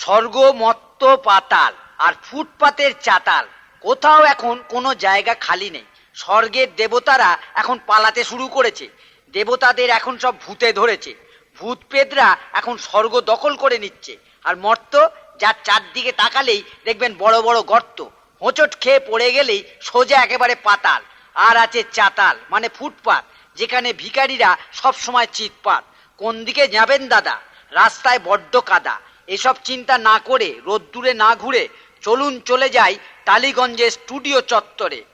স্বর্গ মত্ত পাতাল আর ফুটপাতের চাতাল। কোথাও এখন কোনো জায়গা খালি নেই। স্বর্গের দেবতারা এখন পালাতে শুরু করেছে। দেবতাদের এখন সব ভূতে ধরেছে। ভূত পেদরা এখন স্বর্গ দখল করে নিচ্ছে। আর মর্ত, যার চারদিকে তাকালেই দেখবেন বড় বড় গর্ত। হোঁচট খেয়ে পড়ে গেলেই সোজা একেবারে পাতাল। আর আছে চাতাল মানে ফুটপাত, যেখানে ভিখারিরা সবসময় চিৎপাত। কোন দিকে যাবেন দাদা? রাস্তায় বড্ড কাদা। এসব চিন্তা না করে রোদ্দুরে না ঘুরে চলুন চলে যাই টালিগঞ্জের স্টুডিও চত্বরে।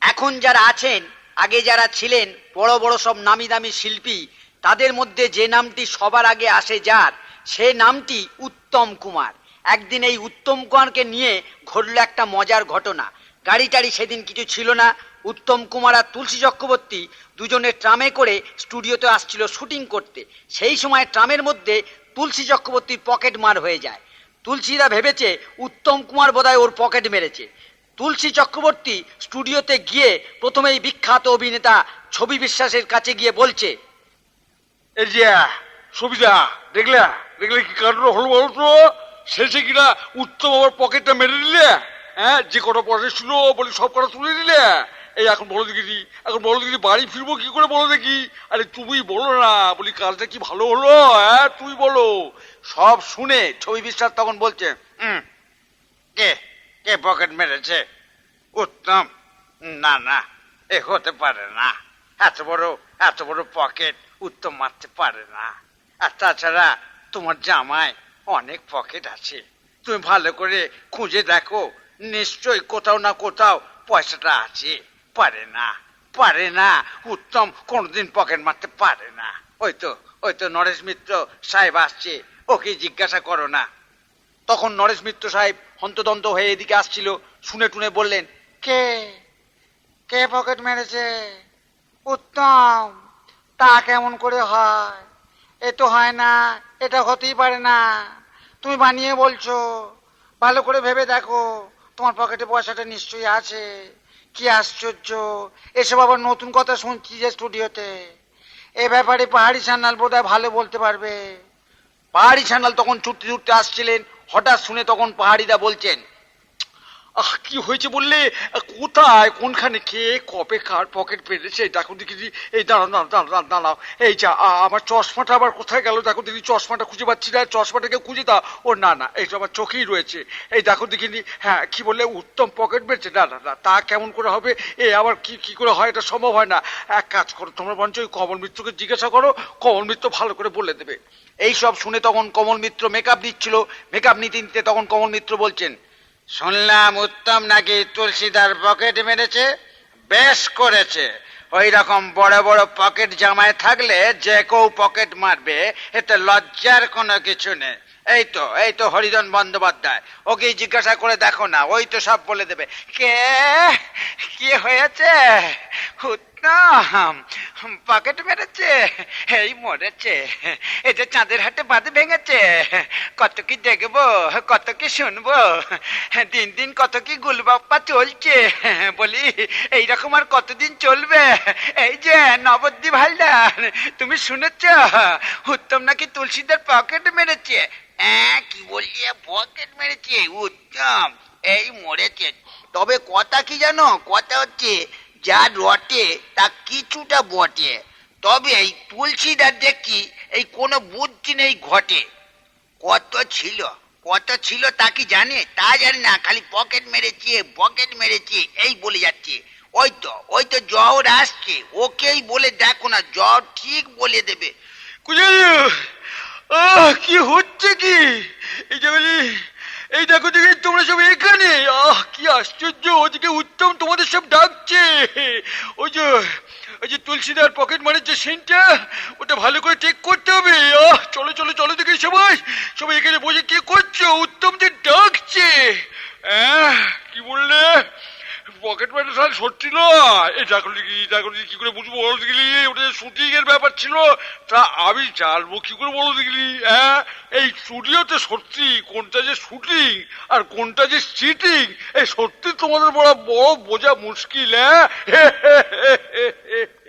এখন যারা আছেন, আগে যারা ছিলেন, বড় বড় সব নামি দামি শিল্পী, তাদের মধ্যে যে নামটি সবার আগে আসে যার, সে নামটি উত্তম কুমার। একদিন এই উত্তম কুমারকে নিয়ে ঘটল একটা মজার ঘটনা। গাড়ি টাড়ি সেদিন কিছু ছিল না। উত্তম কুমার আর তুলসী চক্রবর্তী দুজনে ট্রামে করে স্টুডিওতে আসছিল শুটিং করতে। সেই সময় ট্রামের মধ্যে তুলসী চক্রবর্তীর পকেট মার হয়ে যায়। তুলসীরা ভেবেছে, উত্তম কুমার বোধহয় ওর পকেট মেরেছে। তুলসী চক্রবর্তী স্টুডিওতে গিয়ে প্রথমেই বিখ্যাত অভিনেতা ছবি বিশ্বাসের কাছে গিয়ে বলছে যে, সুবিধা, দেখলে? দেখলে কি কাণ্ড হলো বলতো শেষে কিনা উত্তম আমার পকেটটা মেরে দিলে? হ্যাঁ যে কটা পয়সা ছিল বলে সব কটা তুলে দিলে? এই এখন বলো দেখি এখন বলো দেখি বাড়ি ফিরবো কি করে বলো দেখি? আরে তুমি বলো না, বলি কাজটা কি ভালো হলো? হ্যাঁ তুই বলো। সব শুনে ছবি বিশ্বাস তখন বলছে কে কে পকেট মেরেছে? উত্তম। না না, এ হতে পারে না। এত বড় এত বড় পকেট উত্তম মারতে পারে না। আর তাছাড়া তোমার জামায় অনেক পকেট আছে। তুমি ভালো করে খুঁজে দেখো, নিশ্চয়ই কোথাও না কোথাও পয়সাটা আছে। পারে না পারে না। উত্তম কোনোদিন পকেট মারতে পারে না। ওই তো ওই তো নরেশ মিত্র সাহেব আসছে ওকে জিজ্ঞাসা করো না। তখন নরেশ মিত্র সাহেব হন্তদন্ত হয়ে এদিকে আসছিল, শুনে টুনে বললেন, কে? কে পকেট মেরেছে? উত্তম, তা কেমন করে হয়? এ তো হয় না, এটা হতেই পারে না। তুমি বানিয়ে বলছো, ভালো করে ভেবে দেখো, তোমার পকেটে পয়সাটা নিশ্চয়ই আছে। কি আশ্চর্য! এসব আবার নতুন কথা শুনছি যে স্টুডিওতে। এ ব্যাপারে পাহাড়ি সান্নাল বোধহয় ভালো বলতে পারবে। পাহাড়ি সান্যাল তখন ছুটতে ছুটতে আসছিলেন, হঠাৎ শুনে তখন পাহাড়িদা বলছেন আহ, কি হয়েছে বললে? কোথায়, কোনখানে, কে, কবে, কার পকেট পেরেছে? দেখো দেখি এই, দাঁড়াও দাঁড়াও দাঁড়াও দাঁড়াও এই যা আমার চশমাটা আবার কোথায় গেল? দেখো দেখি, চশমাটা খুঁজে পাচ্ছি না। চশমাটাকে খুঁজে দাও। ও, না না এইটা আমার চোখেই রয়েছে। এই দেখো দেখি হ্যাঁ কি বললে? উত্তম পকেট পেরেছে না না না, তা কেমন করে হবে? এ, আবার কি কি করে হয়? এটা সম্ভব হয় না। এক কাজ করো, তোমরা বরঞ্চ ওই কমল মিত্রকে জিজ্ঞাসা করো। কমল মিত্র ভালো করে বলে দেবে। এই সব শুনে তখন কমল মিত্র মেকআপ দিচ্ছিল। মেকআপ নিতে নিতে তখন কমল মিত্র বলছেন শুনলাম উত্তম নাকি তুলসীদার পকেট মেরেছে? বেশ করেছে। ওই রকম বড় বড় পকেট জামায় থাকলে যে কেউ পকেট মারবে, এতে লজ্জার কোনো কিছু নেই। এই তো এই তো হরিজন বন্দ্যোপাধ্যায়। ওকে জিজ্ঞাসা করে দেখো না, ওই তো সব বলে দেবে। কে? কি হয়েছে? উত্তম, পকেট মেরেছে? এই মরেছে এটা চাঁদের হাটে বাঁধ ভেঙেছে, কত কি দেখব, কত কি শুনব, দিন দিন কত কি গুলবাপ্পা চলছে, বলি এইরকম আর কতদিন চলবে, এই যে নবদ্বীপ হালদার তুমি শুনেছ, উত্তম নাকি তুলসীদের পকেট মেরেছে হ্যাঁ কি বলছি পকেট মেরেছে, উত্তম, এই মরেছে, তবে কথা কি জানো, কথা হচ্ছে, যা রটে তা কিছুটা বটে তবে এই তুলসীদার দেখি এই কোনো বুদ্ধি নেই ঘটে। কত ছিল কত ছিল তা কি জানে? তা জানি না, খালি পকেট মেরেছে পকেট মেরেছে, এই বলে যাচ্ছে। ওই তো ওই তো জ্বর আসছে, ওকেই বলে দেখো না, জ্বর ঠিক বলে দেবে। কি হচ্ছে কি? এই যে বলি এই দেখো দেখি, তোমরা সব এখানে? আহ, কি আশ্চর্য, ওদিকে উত্তম তোমাদের সব ডাকছে। ওই যে ওই যে তুলসীদার পকেট মারের যে সিনটা ওটা ভালো করে ঠিক করতে হবে। আহ, চলো চলো চলো দেখি সবাই। সবাই এখানে বসে কি করছ? উত্তম যে ডাকছে। কি বললে? পকেট মারে সাল সত্যি নয়। এটা করলে কি এটা কি করে বুঝব বলতে গেলি? ওটা শুটিং এর ব্যাপার ছিল, তা আমি জানব কি করে বলতে গেলি? হ্যাঁ? এই স্টুডিওতে সত্যি কোনটা যে শুটিং আর কোনটা যে চিটিং এই সত্যি তোমাদের বড় বড় বোঝা মুশকিল হ্যাঁ?